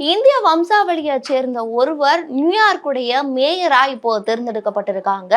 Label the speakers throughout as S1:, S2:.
S1: இந்திய வம்சாவளியை சேர்ந்த ஒருவர் நியூயார்க்குடைய மேயரா இப்போ தேர்ந்தெடுக்கப்பட்டிருக்காங்க.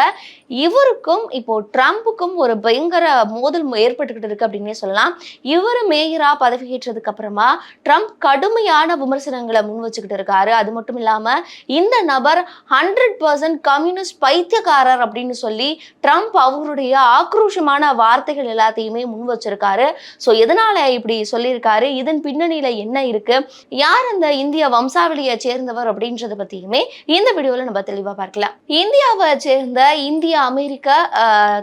S1: இவருக்கும் இப்போ ட்ரம்ப்புக்கும் ஒரு பயங்கர மோதல் ஏற்பட்டுக்கிட்டு இருக்கு அப்படின்னே சொல்லலாம். இவர் மேயரா பதவியேற்றதுக்கு அப்புறமா ட்ரம்ப் கடுமையான விமர்சனங்களை முன் வச்சுக்கிட்டு இருக்காரு. அது மட்டும் இல்லாம இந்த நபர் ஹண்ட்ரட் பர்சன்ட் கம்யூனிஸ்ட் பைத்தியக்காரர் அப்படின்னு சொல்லி ட்ரம்ப் அவருடைய ஆக்ரோஷமான வார்த்தைகள் எல்லாத்தையுமே முன் வச்சிருக்காரு. ஸோ எதனால இப்படி சொல்லியிருக்காரு? இதன் பின்னணியில என்ன இருக்கு? யார் அந்த இந்திய வம்சாவளியை சேர்ந்தவர் அப்படின்றத பத்தியுமே இந்த வீடியோல நம்ம தெளிவா பார்க்கலாம். இந்தியாவை சேர்ந்த இந்திய அமெரிக்க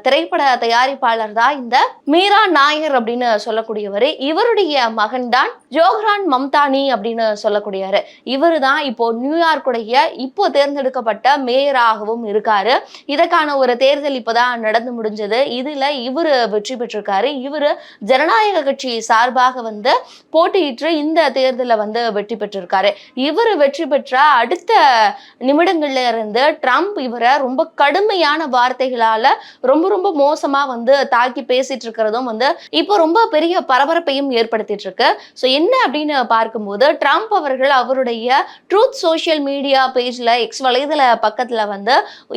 S1: திரைப்பட தயாரிப்பாளர் தான் இந்த மீரா நாயர் அப்படின்னு சொல்லக்கூடியவர். இவருடைய மகன் தான் ஜோஹ்ரான் மம்தானி அப்படின்னு சொல்லக்கூடியவர். இவர் தான் இப்போ நியூயார்க்குடைய இப்போ தேர்ந்தெடுக்கப்பட்ட மேயராகவும் இருக்காரு. இதற்கான ஒரு தேர்தல் இப்போதான் நடந்து முடிஞ்சது. இதுல இவர் வெற்றி பெற்றிருக்காரு. இவர் ஜனநாயக கட்சி சார்பாக வந்து போட்டியிட்டு இந்த தேர்தலில் வந்து வெற்றி பெற்றிருக்காரு. இவர் வெற்றி பெற்ற அடுத்த நிமிடங்கள்ல இருந்து ட்ரம்ப் இவரை ரொம்ப கடுமையான வார்த்தைகளால ரொம்ப ரொம்ப மோசமா வந்து தாக்கி பேசிட்டு இருக்கிறதும் வந்து இப்போ ரொம்ப பெரிய பரபரப்பையும் ஏற்படுத்திட்டு இருக்கு. ஸோ என்ன அப்படின்னு பார்க்கும்போது ட்ரம்ப் அவர்கள் அவருடைய ட்ரூத் சோஷியல் மீடியா பேஜ்ல எக்ஸ் வலைதள பக்கத்துல வந்து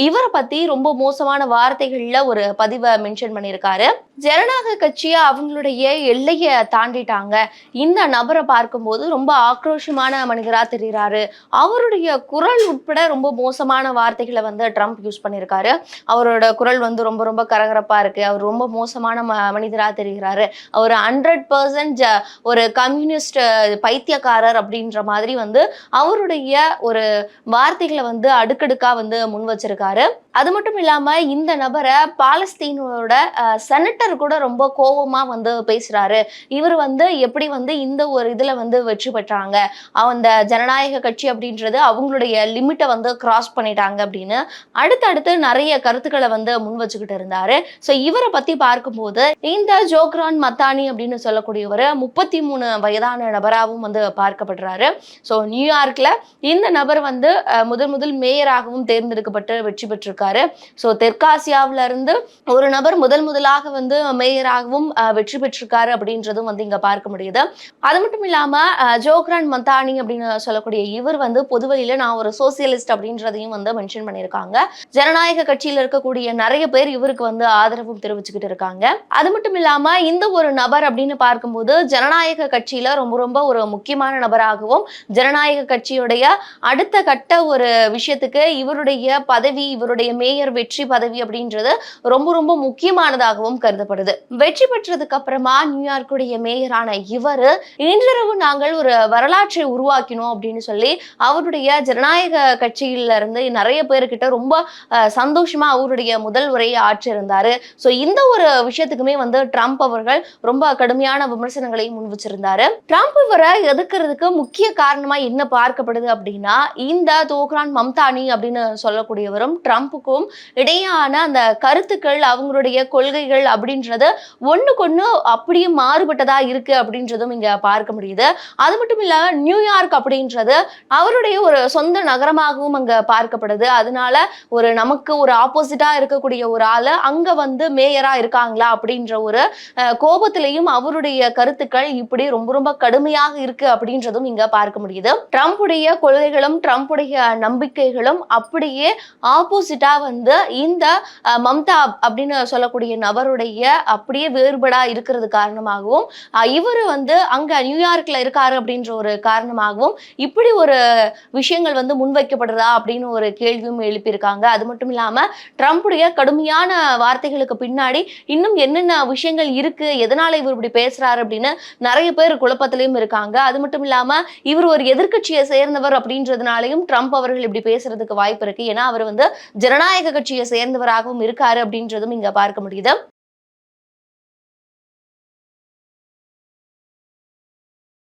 S1: இவரை பத்தி ரொம்ப மோசமான வார்த்தைகள்ல ஒரு பதிவை மென்ஷன் பண்ணியிருக்காரு. ஜனநாயக கட்சி அவங்களுடைய எல்லையை தாண்டிட்டாங்க. இந்த நபரை பார்க்கும்போது ரொம்ப ஆக்ரோஷமான மனிதரா தெரிகிறாரு அவருடைய குரல் உட்பட ரொம்ப மோசமான வார்த்தைகளை வந்து ட்ரம்ப் யூஸ் பண்ணியிருக்காரு அவரோட குரல் வந்து ரொம்ப ரொம்ப கரகரப்பாக இருக்கு. அவர் ரொம்ப மோசமான ம மனிதராக தெரிகிறாரு. அவர் ஹண்ட்ரட் பர்சன்ட் ஒரு கம்யூனிஸ்ட் பைத்தியக்காரர் அப்படின்ற மாதிரி வந்து அவருடைய ஒரு வார்த்தைகளை வந்து அடுக்கடுக்காக வந்து முன் வச்சிருக்காரு. அது மட்டும் இல்லாம இந்த நபரை பாலஸ்தீனோட செனட்டர் கூட ரொம்ப கோபமா வந்து பேசுறாரு. இவர் வந்து எப்படி வந்து இந்த ஒரு இதுல வந்து வெற்றி பெற்றாங்க? அந்த ஜனநாயக கட்சி அப்படின்றது அவங்களுடைய லிமிட்டை வந்து கிராஸ் பண்ணிட்டாங்க அப்படின்னு அடுத்தடுத்து நிறைய கருத்துக்களை வந்து முன் வச்சுக்கிட்டு இருந்தாரு. ஸோ இவரை பத்தி பார்க்கும்போது இந்த ஜோக்ரான் மத்தானி அப்படின்னு சொல்லக்கூடியவர் முப்பத்தி மூணு வயதான நபராகவும் வந்து பார்க்கப்படுறாரு. ஸோ நியூயார்க்ல இந்த நபர் வந்து முதல் முதல் மேயராகவும் தேர்ந்தெடுக்கப்பட்டு வெற்றி பெற்றிருக்காரு. ஸோ தெற்காசியாவில இருந்து ஒரு நபர் முதல் முதலாக வந்து மேயராகவும் வெற்றி பெற்றிருக்காரு அப்படின்றதும் வந்து இங்க பார்க்க முடியுது. அது மட்டும் இல்லாம ஜோக்ரான் மந்தானி அப்படின்னு சொல்லக்கூடிய இவர் வந்து பொதுவெளியில நான் ஒரு சோசியலிஸ்ட் அப்படின்றதையும் வந்து மென்ஷன் பண்ணியிருக்காங்க. ஜனநாயக கட்சியில் இருக்கக்கூடிய நிறைய பேர் இவருக்கு வந்து ஆதரவும் தெரிவிச்சுக்கிட்டு இருக்காங்க. அது மட்டும் இல்லாம இந்த ஒரு நபர் அப்படின்னு பார்க்கும்போது ஜனநாயக கட்சியில ரொம்ப ரொம்ப ஒரு முக்கியமான நபராகவும் ஜனநாயக கட்சியுடைய அடுத்த கட்ட ஒரு விஷயத்துக்கு இவருடைய பதவி இவருடைய மேயர் வெற்றி பதவி அப்படின்றது ரொம்ப ரொம்ப முக்கியமானதாகவும் கருதப்படுது. வெற்றி பெற்றதுக்கு அப்புறமா நியூயார்க்குடைய மேயரான இவர் இன்றிரவு நாங்கள் ஒரு வரலாற்றை உருவாக்கினோம் அப்படின்னு சொல்லி அவருடைய ஜனநாயக கட்சியில இருந்து நிறைய பேர்கிட்ட ரொம்ப சந்தோஷமா அவருடைய முதல் உரையை ஆற்றிருந்தாரு ஸோ இந்த ஒரு விஷயத்துக்குமே வந்து ட்ரம்ப் அவர்கள் ரொம்ப கடுமையான விமர்சனங்களை முன் வச்சிருந்தாரு ட்ரம்ப் இவரை எதிர்க்கிறதுக்கு முக்கிய காரணமா என்ன பார்க்கப்படுது அப்படின்னா இந்த தோக்ரான் மம்தானி அப்படின்னு சொல்லக்கூடியவரும் ட்ரம்ப் ட்ரம்ப்புக்கும் இடையான அந்த கருத்துக்கள் அவங்களுடைய கொள்கைகள் அப்படின்றது ஒண்ணுக்கொண்ணு அப்படியே மாறுபட்டதா இருக்கு அப்படின்றதும் இங்க பார்க்க முடியுது. அது மட்டும் இல்லாம நியூயார்க் அப்படின்றது அவருடைய ஒரு சொந்த நகரமாகவும் அங்க பார்க்கப்படுது. அதனால ஒரு நமக்கு ஒரு ஆப்போசிட்டா இருக்கக்கூடிய ஒரு ஆளு அங்க வந்து மேயரா இருக்காங்களா அப்படின்ற ஒரு கோபத்திலையும் அவருடைய கருத்துக்கள் இப்படி ரொம்ப ரொம்ப கடுமையாக இருக்கு அப்படின்றதும் இங்க பார்க்க முடியுது. ட்ரம்ப்புடைய கொள்கைகளும் ட்ரம்ப்புடைய நம்பிக்கைகளும் அப்படியே ஆப்போசிட்டா வந்து இந்த மம்தா அப்படின்னு சொல்லக்கூடிய நபருடைய அப்படியே வேறுபடா இருக்கிறது காரணமாகவும் இவர் வந்து அங்க நியூயார்க்ல இருக்காரு அப்படின்ற ஒரு காரணமாகவும் இப்படி ஒரு விஷயங்கள் வந்து முன்வைக்கப்படுறதா அப்படின்னு ஒரு கேள்வியும் எழுப்பியிருக்காங்க. அது மட்டும் இல்லாம ட்ரம்ப்புடைய கடுமையான வார்த்தைகளுக்கு பின்னாடி இன்னும் என்னென்ன விஷயங்கள் இருக்கு எதனால இவர் இப்படி பேசுறாரு அப்படின்னு நிறைய பேர் குழப்பத்திலையும் இருக்காங்க. அது மட்டும் இல்லாம இவர் ஒரு எதிர்க்கட்சியை சேர்ந்தவர் அப்படின்றதுனாலையும் ட்ரம்ப் அவர்கள் இப்படி பேசுறதுக்கு வாய்ப்பு இருக்கு. ஏன்னா அவர் வந்து ஜனநாயக கட்சியை சேர்ந்தவராகவும் இருக்காரு அப்படின்றதும் இங்க பார்க்க முடியுது.